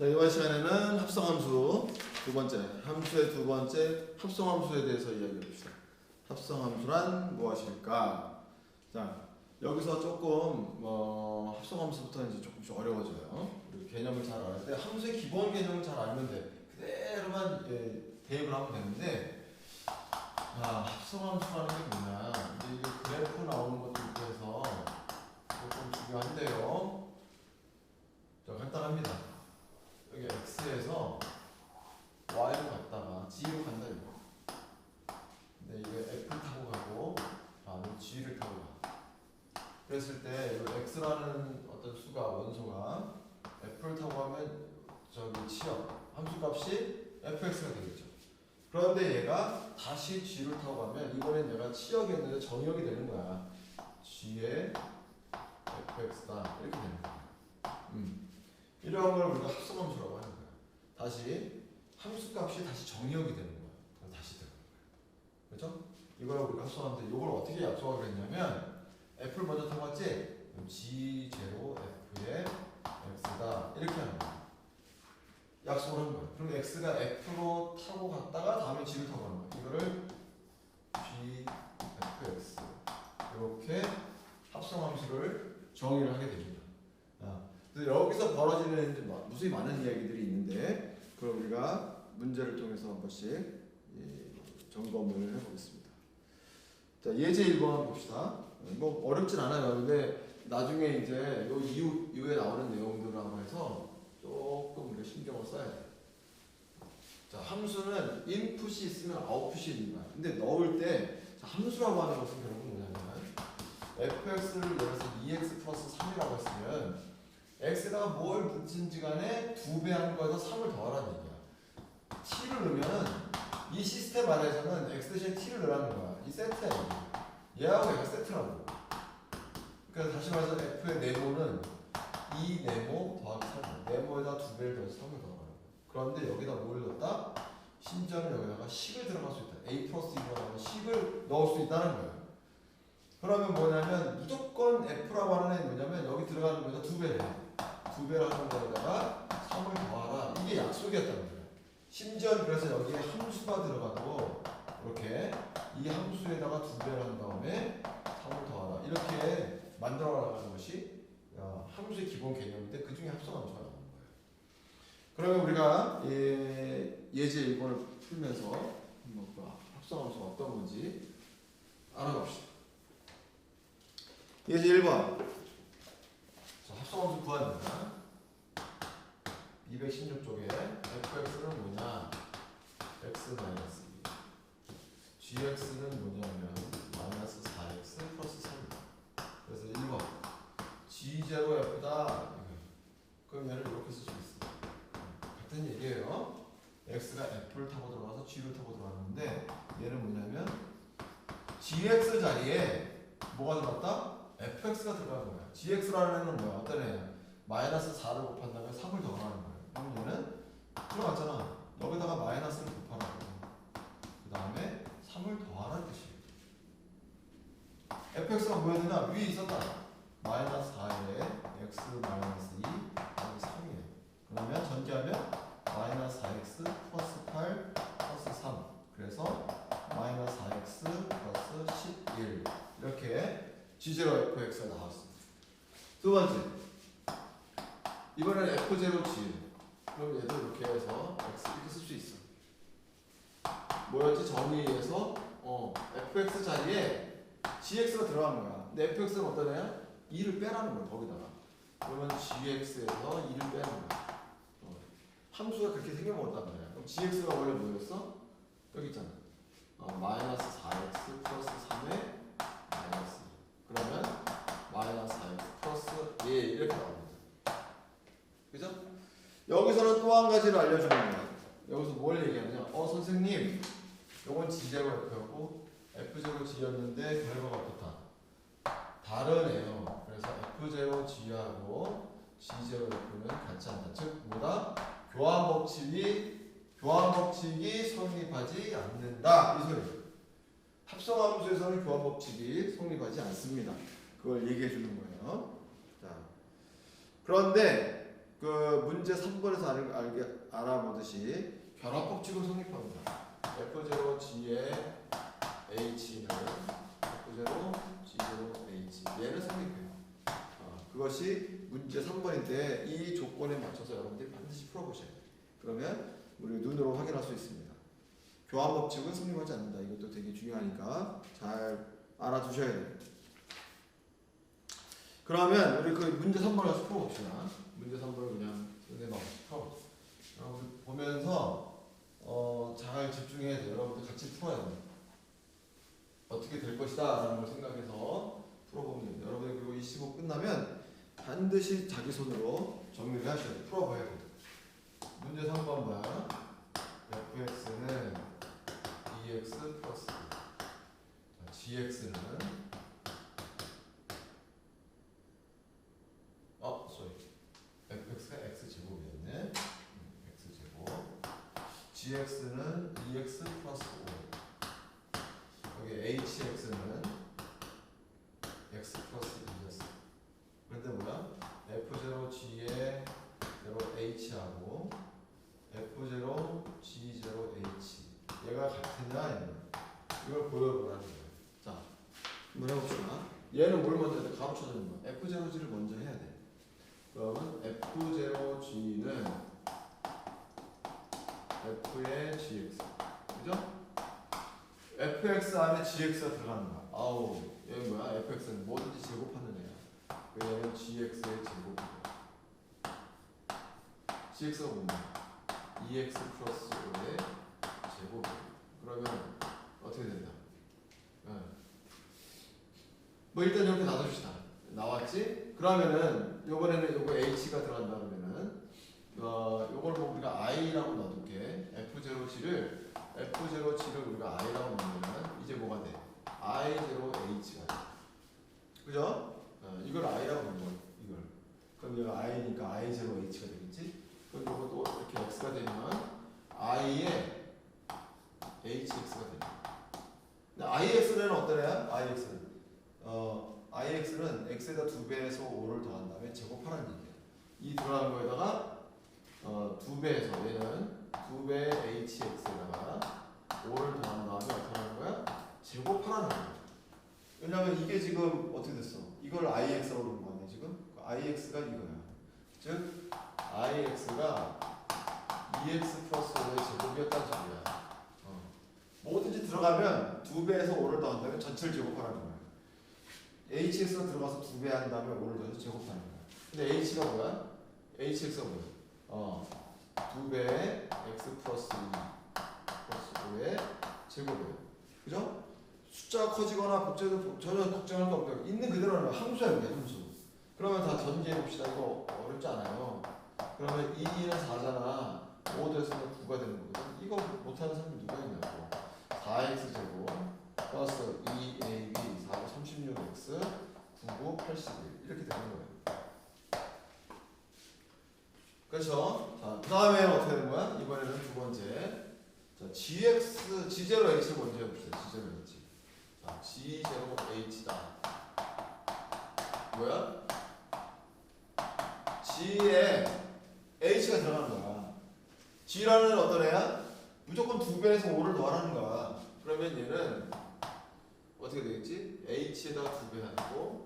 자, 이번 시간에는 합성함수 두 번째, 함수의 두 번째 합성함수에 대해서 이야기해 봅시다. 합성함수란 무엇일까? 자, 여기서 조금 뭐 합성함수부터 이제 조금씩 어려워져요. 개념을 잘 알아야 돼. 함수의 기본 개념을 잘 알면 돼. 그대로만 예, 대입을 하면 되는데, 아, 합성함수라는 게 뭐냐? 이게 그래프 나오는 것도 있고 해서 조금 중요한데요. 자, 간단합니다. 여기 x에서 y로 갔다가 g로 간다 이거. 근데 이게 f를 타고 가고 다음에 g를 타고 가. 그랬을 때이 x라는 어떤 수가 원소가 f를 타고 가면 저기 치역 함수값이 fx가 되겠죠. 그런데 얘가 다시 g를 타고 가면 이번엔 얘가 치역이었는데 정역이 되는 거야. g의 fx다 이렇게 되는 거야. 음. 이런 걸 우리가 합성함수라고 하는 거야. 다시 함수값이 다시 정의역이 되는. 그럼 다시 들어가는 거야. 그렇죠? 이걸 우리가 합성하는데 이걸 어떻게 약속하기로 했냐면 f를 먼저 타봤지? g 제로 f의 x다 이렇게 하는 거야. 약속을 하는 거야. 그럼 x가 f로 타고 갔다가 다음에 g를 타고 가는 거야. 이거를 g fx 이렇게 합성함수를 정의를 하게 됩니다. 여기서 벌어지는 무수히 많은 이야기들이 있는데 그럼 우리가 문제를 통해서 한 번씩 이 점검을 해보겠습니다. 자 예제 1번 봅시다. 뭐 어렵진 않아요. 근데 나중에 이제 요 이후 이후에 나오는 내용들하고 해서 조금 우리가 신경을 써야 돼. 자 함수는 인풋이 있으면 아웃풋이 있는 거야. 근데 넣을 때 자, 함수라고 하는 것은 결국은 뭐냐면 fx를 들어서 2x 플러스 3이라고 했으면 x가 뭘 묻힌지 간에 두배 하는 거에서 3을 더하라는 얘기야. t를 넣으면 이 시스템 안에서는 x 대신 t를 넣으라는 거야. 이 세트야. 얘하고 얘가 세트라고. 그러니까 다시 말해서 f의 네모는 이 네모 더하기 3. 네모에다 두 배를 더해서 3을 더하라는 거야. 그런데 여기다 뭘 넣었다? 심지어는 여기다가 10을 들어갈 수 있다. a 플러스 2라는 10을 넣을 수 있다는 거야. 그러면 뭐냐면 무조건 f라고 하는 애는 뭐냐면 여기 들어가는 거에다 두 배래. 두 배를 하는 거에다가 3을 더하라. 이게 약속이었다는 거예요. 심지어 그래서 여기에 함수가 들어가도 이렇게 이 함수에다가 두 배를 한 다음에 3을 더하라. 이렇게 만들어 나가는 것이 어, 함수의 기본 개념인데 그 중에 합성함수가 나오는 거예요. 그러면 우리가 예, 예제 1번을 풀면서 합성함수가 어떤 건지 알아봅시다. 예제 1번. 자, 합성함수 구합니다. 216쪽에 fx는 뭐냐? x 마이너스 2. gx는 뭐냐면 마이너스 4x 플러스 3이다. 그래서 1번. g 제로 f다. 그럼 얘를 이렇게 쓸 수 있어. 같은 얘기예요. x가 f를 타고 들어가서 g를 타고 들어가는데 얘는 뭐냐면 gx 자리에 뭐가 들어갔다? Fx가 들어가는 거야. gx라는 애는 뭐야? 어떤 애야? 마이너스 4를 곱한 다음에 3을 더하는 거야. 그럼 얘는 들어갔잖아. 여기다가 마이너스를 곱하라고. 그 다음에 3을 더하라는 뜻이에요. fx가 뭐였느냐? 위에 있었다. 마이너스 4에 x 마이너스 2 더하기 3이에요. 그러면 전개하면 마이너스 4x 플러스 8 플러스 3. 그래서 마이너스 4x 플러스 11 이렇게 G0 fx가 나왔습니다. 두 번째. 이번에는 f0 g. 그럼 얘도 이렇게 해서 x 이렇게 쓸 수 있어. 뭐였지? 정의에서 어, fx 자리에 gx가 들어간 거야. 근데 fx는 어떤 애야? 2를 빼라는 거야, 거기다가. 그러면 gx에서 2를 빼는 거야. 어, 함수가 그렇게 생겨먹었단 말이야. 그럼 gx가 원래 뭐였어? 여기 있잖아. 어, 마이너스 4x 플러스 3의 마이너스 2. 그러면 마이너스 4x 플러스 1 이렇게 나옵니다. 그죠? 여기서는 또 한 가지를 알려주는 거야. 여기서 뭘 얘기하느냐? 어 선생님, 요건 G제로 F였고 F0 G였는데 결과가 어떻다? 다르네요. 그래서 F0 G하고 G0 F는 같지 않다. 즉 뭐다? 교환 법칙이 교환 법칙이 성립하지 않는다. 이 소리. 합성함수에서는 교환 법칙이 성립하지 않습니다. 그걸 얘기해 주는 거예요. 자, 그런데 그 문제 3번에서 알, 알게, 알아보듯이 변화 법칙을 성립합니다. F0 G의 H는 F0 G0 H 얘를 성립해요. 어, 그것이 문제 3번인데 이 조건에 맞춰서 여러분들이 반드시 풀어보셔야 돼요. 그러면 우리 눈으로 확인할 수 있습니다. 교환 법칙은 성립하지 않는다. 이것도 되게 중요하니까 잘 알아두셔야 돼요. 그러면 우리 그 문제 3번을 가서 풀어봅시다. 문제 3번을 그냥 없이 풀어봅시다. 여러분 보면서 어, 잘 집중해야. 여러분들 같이 풀어야 돼요. 어떻게 될 것이다 라는 걸 생각해서 풀어보면 됩니다. 여러분들 그리고 이 시고 끝나면 반드시 자기 손으로 정리를 하셔야 돼요. 풀어봐야 돼요. 문제 3번 봐. fx는 dx 플러스 자, gx는 어, sorry. fx가 x 제곱이었네. 음, x 제곱. Gx는 2x 플러스 5. 여기 hx는 x 플러스 2였어. 그런데 뭐야? f0 g에 0 h하고 f0 g0 h 얘가 같으냐 이걸 보여보라는 거예요. 자, 한번 해봅시다. 얘는 뭘 먼저 해야 돼? 가로 쳐주는 거야. f0g를 먼저 해야 돼. 그러면 f0g는 f의 gx 그죠? Fx 안에 gx가 들어가는 거야. 아우 얘 뭐야? fx는 뭐든지 제곱하는 애야. 그 얘는 gx의 제곱이야. gx가 뭐냐? 2x 플러스 5의 제곱. 그러면 어떻게 된다? 네. 뭐 일단 이렇게 놔둡시다. 나왔지? 그러면은 요번에는 요거 h가 들어간다 그러면은 어 요걸 뭐 우리가 i라고 놔둘게. f0g를 f0g를 우리가 i라고 놓으면은 이제 뭐가 돼? i0h가 돼. 그죠? 어, 이걸 i라고 거야. 이걸. 그럼 얘가 i니까 i0h가 되겠지? 그럼 이것도 이렇게 x가 되면 i의 hx가 됩니다. 근데 ix는 어떠래요? ix는 어 ix는 x에다 두 배에서 5를 더한 다음에 제곱하라는 얘기예요. 이 들어간 거에다가 어, 두 배에서 얘는 두 배의 hx에다가 5를 더한 다음에 어떻게 하는 거야? 제곱하라는 거야. 왜냐면 이게 지금 어떻게 됐어? 이걸 ix라고 부르는 거네 지금. 그 ix가 이거야. 즉 ix가 2x 플러스 5의 제곱이었다는 소리야. 어. 뭐든지 들어가면 두 배에서 5를 더한다면 전체를 제곱하라는 거야. hx가 들어가서 두배한 다음에 5를 더해서 제곱하는 거야. 근데 h가 뭐야? hx가 뭐야? 어, 두 배의 x 플러스 2 플러스 5의 제곱이에요. 그죠? 숫자가 커지거나 복제도 전혀 걱정할 거 없고 있는 그대로는 함수야 이게 함수. 그러면 다 전제해 봅시다. 이거 어렵지 않아요. 그러면 2는 4잖아. 5 더해서는 9가 되는 거거든. 이거 못하는 사람이 누가 있냐고. 4x 제곱 플러스 2ab 4 36x 99 81 이렇게 되는 거예요. 그렇죠? 자, 그 다음에 어떻게 되는 거야? 이번에는 두 번째. 자, gx, g0 h를 먼저 해봅시다. g0 h. 자, g0 h다. 뭐야? g에 h가 들어가는 거야. g라는 어떤 애야? 무조건 두 배에서 5를 더하라는 거야. 그러면 얘는 어떻게 되겠지? h에다가 두배 하고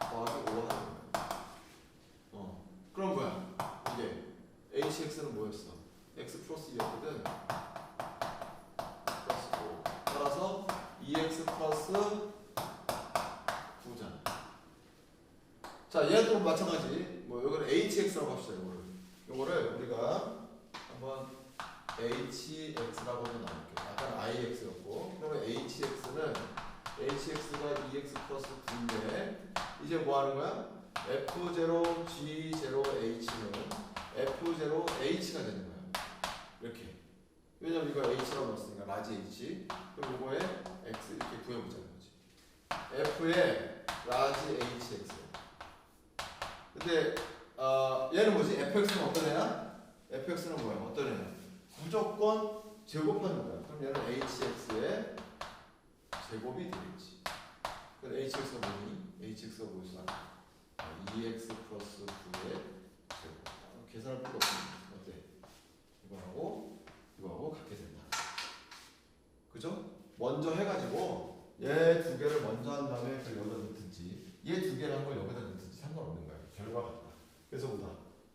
더하기 5 하는 거야. 어. 그럼 뭐야? 이게 hx는 뭐였어? x 플러스 2였거든. 플러스 5. 따라서 2x 플러스 9잖아. 자, 얘도 마찬가지. 뭐 이거는 hx라고 합시다. 이거를. 이거를 우리가 한번 hx라고 좀 나눌게요. 아까는 ix였고. 그러면 hx는 hx가 2x 플러스 9인데 이제 뭐 하는 거야? f0 g0 h는 f0h가 되는 거야. 이렇게. 왜냐면 이거 h라고 넣었으니까 라지 h. 그럼 이거에 x 이렇게 구해보자는 거지. f의 라지 hx. 근데 어, 얘는 뭐지? fx는 어떤 애야? fx는 뭐야? 어떤 애야? 무조건 제곱하는 거야. 그럼 얘는 hx의 제곱이 되겠지. 그럼 hx가 뭐니? hx가 뭐였어? 2x 플러스 9의 제곱. 계산할 필요 없습니다. 어때? 이거하고 이거하고 같게 된다. 그죠? 먼저 해가지고 얘 두 개를 먼저 한 다음에 그걸 여기다 넣든지 얘 두 개를 한 걸 여기다 넣든지 상관없는 거예요. 결과 같다. 그래서 보다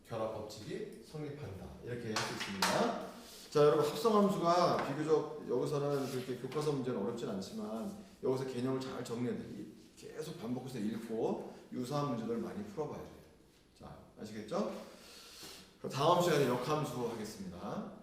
결합 법칙이 성립한다. 이렇게 할 수 있습니다. 자 여러분 합성함수가 비교적 여기서는 그렇게 교과서 문제는 어렵진 않지만 여기서 개념을 잘 정리해야 돼. 이- 계속 반복해서 읽고 유사한 문제들을 많이 풀어봐야 돼요. 자 아시겠죠? 다음 시간에 역함수 하겠습니다.